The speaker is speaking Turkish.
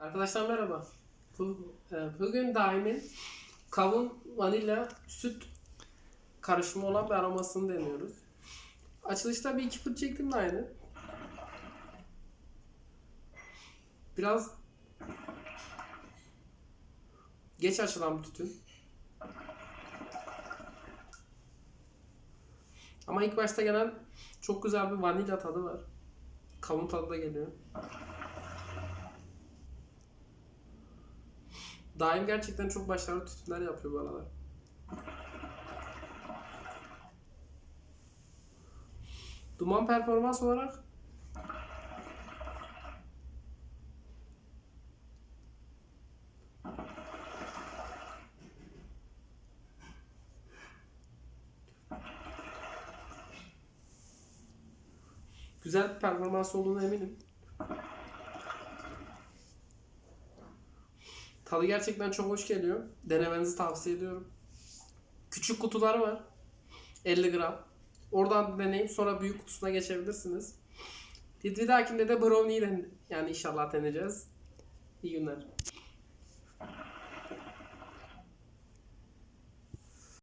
Arkadaşlar merhaba. E, Bugün Daim'in kavun, vanilya, süt karışımı olan bir aromasını deniyoruz. Açılışta bir iki fırt çektim de aynı. Biraz geç açılan bir tütün. Ama ilk başta gelen çok güzel bir vanilya tadı var. Kavun tadı da geliyor. Daim gerçekten çok başarılı tütünler yapıyor bu aralar. Duman performans olarak güzel bir performans olduğuna eminim. Tadı gerçekten çok hoş geliyor. Denemenizi tavsiye ediyorum. Küçük kutuları var. 50 gram. Oradan deneyip sonra büyük kutusuna geçebilirsiniz. Bir, dahakinde de brownie den yani inşallah deneyeceğiz. İyi günler.